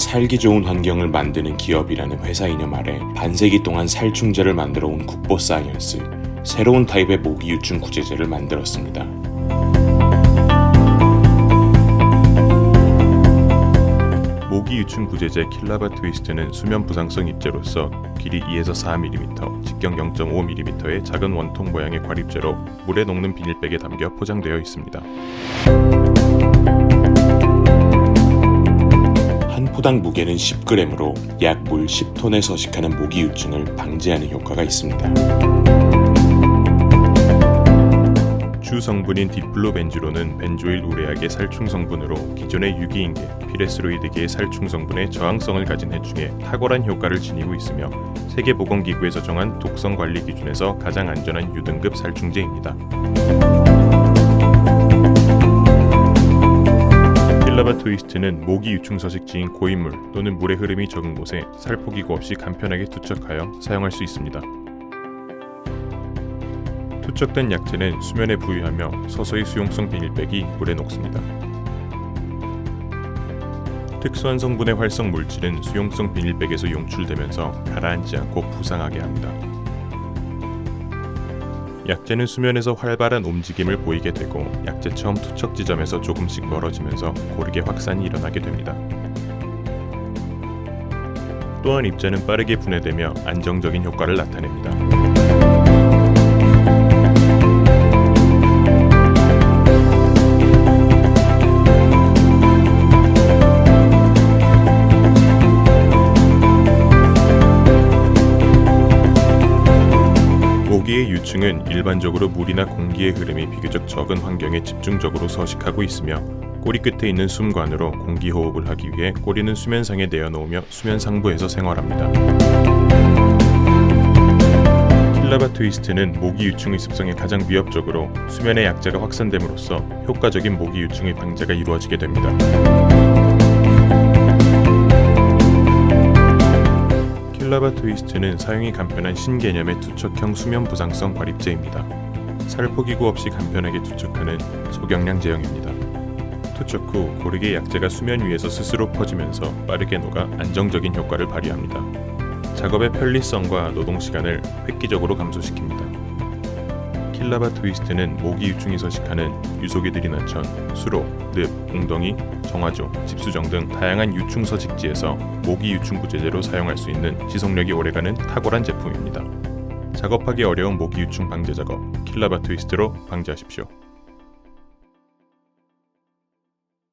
살기 좋은 환경을 만드는 기업이라는 회사 이념 아래 반세기 동안 살충제를 만들어 온 국보 사이언스 새로운 타입의 모기 유충 구제제를 만들었습니다. 모기 유충 구제제 킬라바 트위스트는 수면 부상성 입제로서 길이 2에서 4mm, 직경 0.5mm의 작은 원통 모양의 과립제로 물에 녹는 비닐백에 담겨 포장되어 있습니다. 한 포당 무게는 10g으로 약 물 10톤에 서식하는 모기 유충을 방지하는 효과가 있습니다. 주 성분인 디플로벤주로는 벤조일 우레약의 살충 성분으로 기존의 유기인계, 피레스로이드계의 살충 성분에 저항성을 가진 해 중에 탁월한 효과를 지니고 있으며 세계보건기구에서 정한 독성 관리 기준에서 가장 안전한 유등급 살충제입니다. 트위스트는 모기 유충 서식지인 고인물 또는 물의 흐름이 적은 곳에 살포기구 없이 간편하게 투척하여 사용할 수 있습니다. 투척된 약재는 수면에 부유하며 서서히 수용성 비닐백이 물에 녹습니다. 특수한 성분의 활성 물질은 수용성 비닐백에서 용출되면서 가라앉지 않고 부상하게 합니다. 약재는 수면에서 활발한 움직임을 보이게 되고 약재 처음 투척 지점에서 조금씩 멀어지면서 고르게 확산이 일어나게 됩니다. 또한 입자는 빠르게 분해되며 안정적인 효과를 나타냅니다. 모기의 유충은 일반적으로 물이나 공기의 흐름이 비교적 적은 환경에 집중적으로 서식하고 있으며 꼬리 끝에 있는 숨관으로 공기 호흡을 하기 위해 꼬리는 수면상에 내어놓으며 수면 상부에서 생활합니다. 킬라바 트위스트는 모기 유충의 습성에 가장 위협적으로 수면의 약자가 확산됨으로써 효과적인 모기 유충의 방제가 이루어지게 됩니다. 킬라바 트위스트는 사용이 간편한 신개념의 투척형 수면 부상성 과립제입니다. 살포기구 없이 간편하게 투척하는 소경량 제형입니다. 투척 후 고르게 약재가 수면 위에서 스스로 퍼지면서 빠르게 녹아 안정적인 효과를 발휘합니다. 작업의 편리성과 노동 시간을 획기적으로 감소시킵니다. 킬라바 트위스트는 모기 유충이 서식하는 유속이들이 난천, 수로, 늪, 웅덩이, 정화조, 집수정 등 다양한 유충 서식지에서 모기 유충 구제제로 사용할 수 있는 지속력이 오래가는 탁월한 제품입니다. 작업하기 어려운 모기 유충 방제 작업 킬라바 트위스트로 방지하십시오.